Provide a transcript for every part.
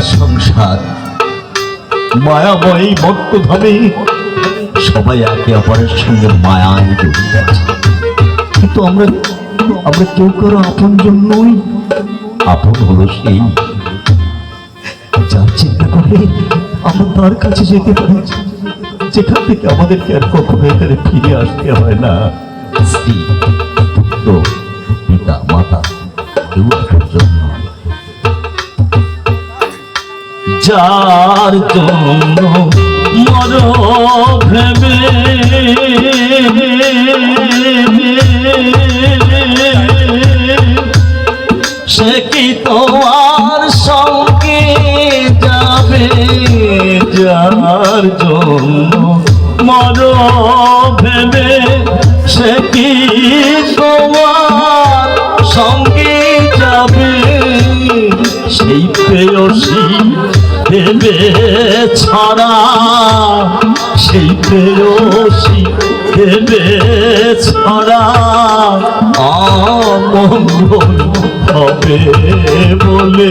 সংসার। মায়াময়ী মট্টধামে সবাই একে অপরের সঙ্গে মায়ায় জড়িত আছে। কিন্তু আমরা আমরা কেউ কারও আপন নই। আপন হলো সেই যার চিন্তা করে আমরা তার কাছে যেতে পারি। যেখান থেকে আমাদেরকে আর কখনো এখানে ফিরে আসতে হয় না। স্ত্রী, পুত্র, পিতা, মাতা, কেউ যার জন্য মর ভেবে সে কি তোমার সঙ্গে যাবে যার জন্য মর ভেবে সে কি তোমার সঙ্গে যাবে? সেই প্রেয়সী দেবে ছাড়া, সেই প্রেয়সী দেবে ছাড়া। আমঙ্গল হবে বলে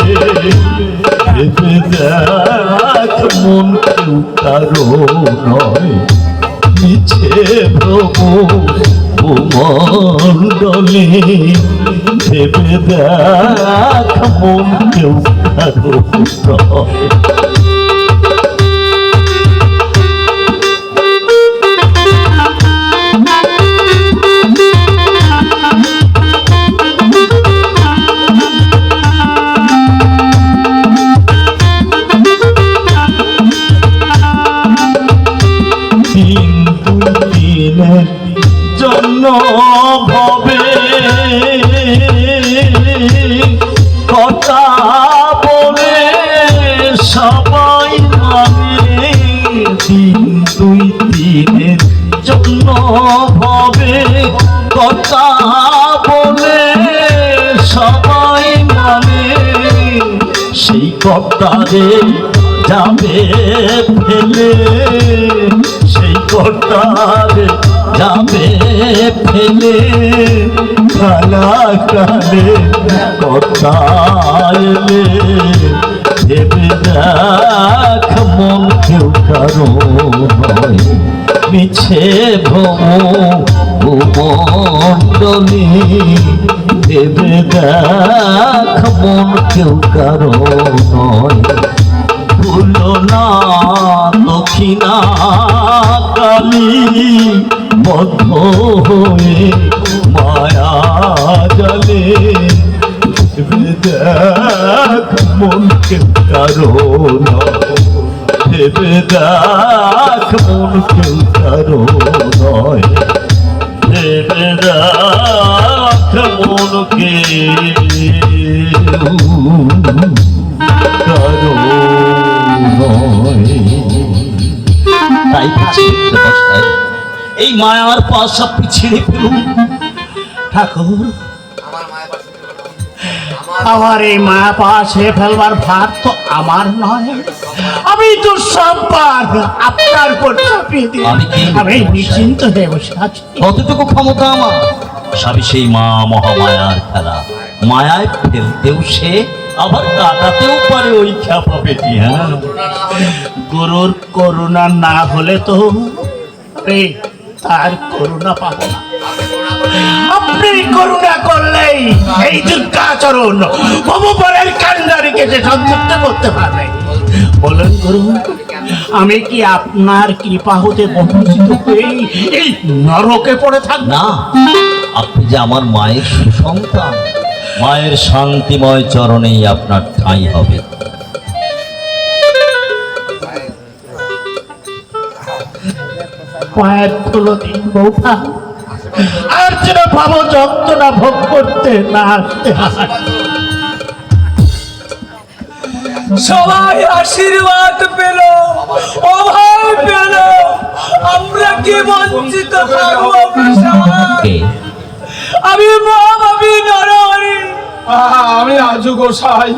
ভেবে দেখ মন কেউ নয়। মিছে ভ্রম মণ্ডলে ভেবে দেখ মন কেউ কারও কর্তারে যাবে ফেলে, সেই কর্তারে যাবে ফেলে। খালা কালে কর্তা এলে ভেবে দেখ মন কেউ কারও নয় মিছে ভ্রমণ্ডলী ভেবে দেখ মন কেউ কারও নয়। ভুলো না দক্ষিণা কালী বদ্ধ হয়ে মায়া জলে দেখ মন কেউ কারও নয়। ভেবে দেখ মন কেউ মন নয় তাই এই মায়ার পাশা পিছিয়ে ফেলুন। ঠাকুর আমার এই মায়া ছেড়ে ফেলবার ভার তো আমার নয়। আমি তো সব পার আপনার উপর চাপিয়ে দিই আমি আমি নিশ্চিন্ত হয়ে বসে আছি। কতটুকু ক্ষমতা আমার। সবই সেই মা মহামায়ার খেলা। মায়ায় ফেলতেও সে, আবার কাটাতেও পারে ওই খ্যাপা পেটি হ্যাঁ? গুরুর করুণা না হলে তো তার করুণা পাবো না। আপনি করুণা করলেই এই দুর্গাচরণ করতে পারবে। বলুন গুরু, আমি কি আপনার কৃপা হতে বঞ্চিত হয়ে এই নরকে পড়ে থাক না। আপনি যে আমার মায়ের সুসন্তান মায়ের শান্তিময় চরণেই আপনার ঠাঁই হবে। পায়ের তুলো দিন বৌঠা আর যেন ভাবো যন্ত্রণা ভোগ করতে না আসতে সবাই আশীর্বাদ পেল অভাব পেল। আমরা কি বঞ্চিত থাকব আমি নরহরি আমি গোসাই।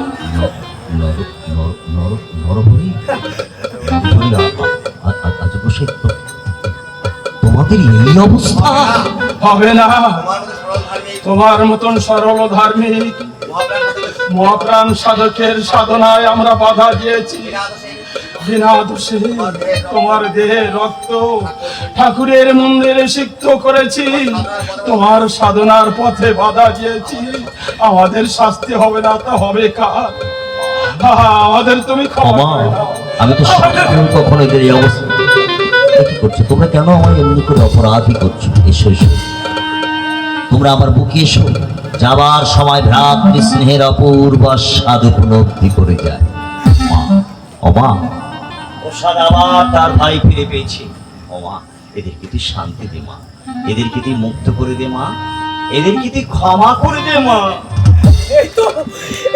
তোমার মতন সরল ধার্মিক মহাপ্রাণ সাধকের সাধনায় আমরা বাধা দিয়েছি। বিনা দোষে তোমার দেহে রক্ত। ঠাকুরের মন্দিরে সিক্ত করেছি তোমার সাধনার পথে বাধা দিয়েছি। আমাদের শাস্তি হবে না তা হবে কার? আমাদের তুমি ক্ষমা। আমি তো কখনো এই অবস্থা কি করছ? তোমরা কেন আমার এমনি করে অপরাধী করছ? এসো এসো। তোমরা আমার বুকে এসো। যাবার সময় ভ্রাতৃ স্নেহের অপূর্ব স্বাদ উপলব্ধি করে যায়। মা প্রসাদ আবার তার ভাই ফিরে পেয়েছে। ও মা এদেরকে তুই শান্তি দে মা। এদেরকে তুই মুক্ত করে দে মা। এদেরকে তুই ক্ষমা করে দে মা। এই তো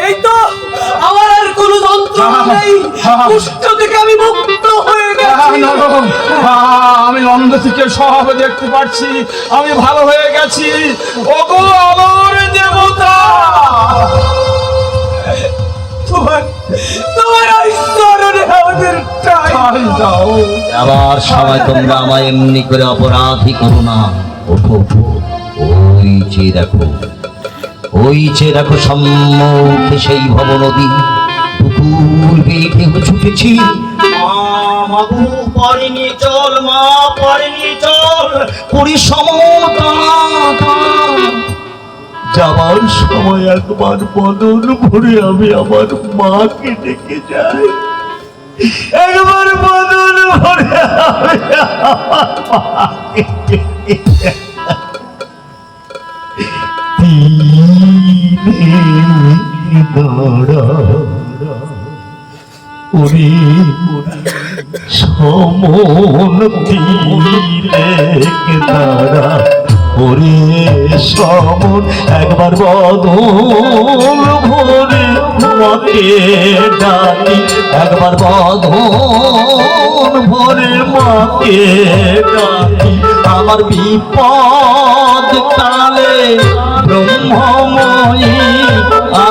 এই তো আমার আর কোনো যন্ত্রণা নেই। কুষ্ঠ থেকে আমি মুক্ত হয়ে গেছি। আমি অন্ধ থেকে সব দেখতে পাচ্ছি আমি ভালো হয়ে গেছি। ওগো আমার যাবার সময় তোমরা আমায় এমনি করে অপরাধী করো না। ওঠো ওই যে দেখো, ওই যে দেখো সম্মুখে সেই ভব নদী। বেঁধে ছুটেছি। মা চল সময় একবার বদল ভরে আমি আমার মাকে ডেকে যাই। একবার বদল ভরে আমি আমার মাকে ডেকে যাই। তীরে দাঁড়া ওরে একবার বদল ভরে মাকে ডাকি। একবার বদল ভরে মাকে ডাকি। আমার বিপদ কালে ব্রহ্মময়ী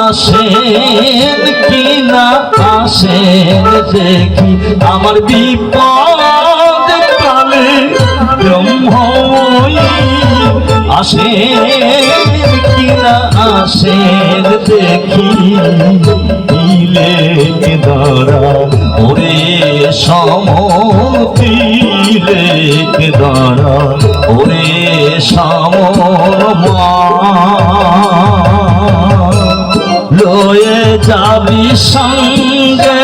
আসেন কি না আসেন দেখি। আমার বিপদ ব্রহ্মময়ী আসেন কি না আসেন দেখি দিলে দাঁড়া ওরে সমতিলে দাঁড়া ওরে সমর মা লয়ে যাবি সঙ্গে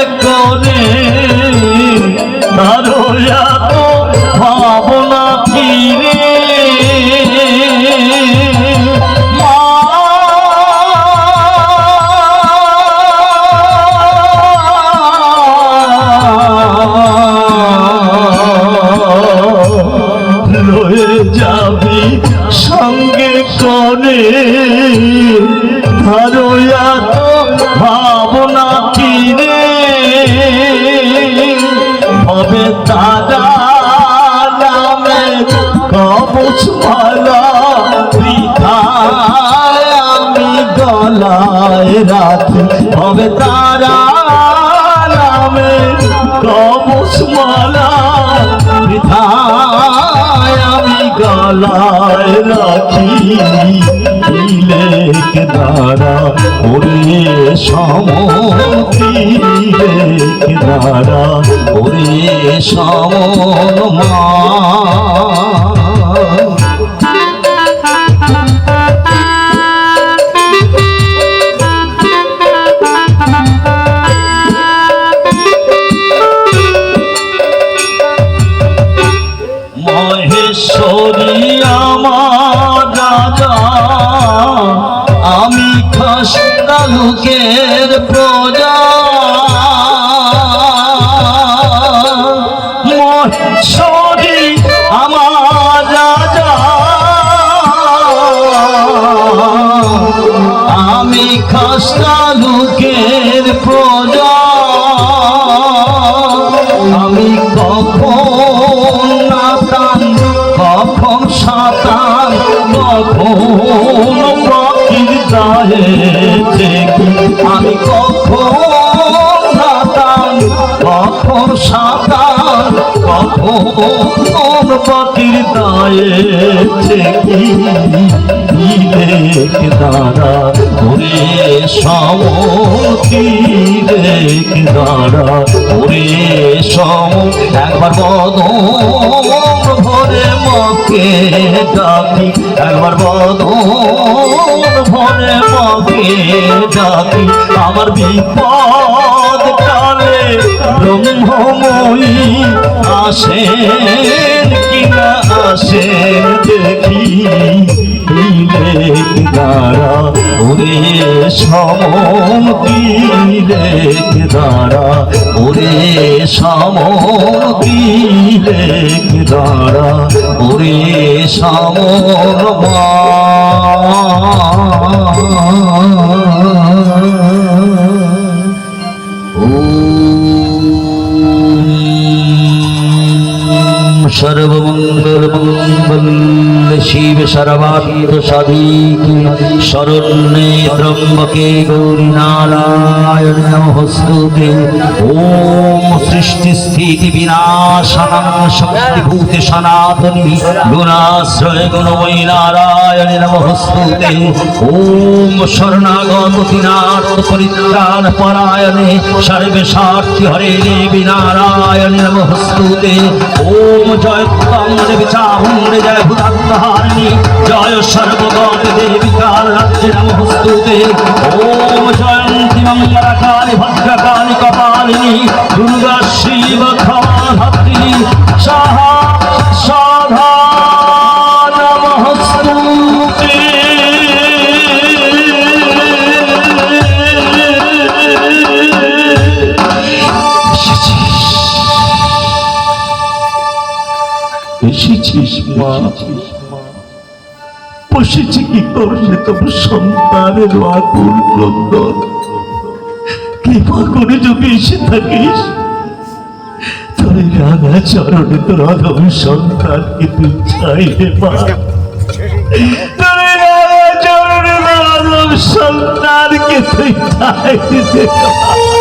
হবে নামে কবচ মালা আমি গলায় রাখি হবে তারা নামে কবচ মালা আমি গলায় রাখি। দ্বারা ওরে সমতিলেক দ্বারা ওরে সমন মা মহেশ্বরী আমার রাজা খসটা লোকের প্রজা আমার আমি খসটা লোকের কখন পাখির দায়ে দাঁড়া ওরে সমতি দাঁড়া ওরে সম, একবার বদন ভরে মাকে ডাকি, একবার বদন ভরে মাকে ডাকি, আমার বিপদ কালে ব্রহ্মময়ী আসেন কিনা আসেন দেখি। দ্বারা ওরে সমতি লেখ দ্বারা? ওরে সমতি লেখ দ্বারা? ওরে সমমা শিব সর্বার্থ সাধিকে। শরণ্যে ত্রম্বকে গৌরী নারায়ণ নমস্তুতে। ওম সৃষ্টি স্থিতি বিনাশানাং শক্তিভূতে সনাতনী গুণাশ্রয় গুণময়ী নারায়ণ নমস্তুতে। ওম শরণাগত দিনার্থ পরিত্রাণ পরায়ণে সর্বে স্বার্থী হরে দেবী নারায়ণ নমস্তুতে। ওম জয় দেবী চামুণ্ডে জয় ভূতাত্মহারিণী জয় সর্বগত দেবী কাল রাজ্যে নমস্তুতে। ওম জয়ন্তী মঙ্গলকালী ভদ্রকালী কপালিনী, দুর্গা শিব ক্ষমা সাহা সাধা এসেছিস মা। বসেছি কি করলে তোমার সন্তানের আকুল ক্রন্দন। কৃপা করে যদি এসে থাকিস তোর রাঙা চরণে তোর অধম সন্তানকে তুই চাইলে মা। তোর রাঙা চরণে তোর সন্তানকে তুই চাইলে হরে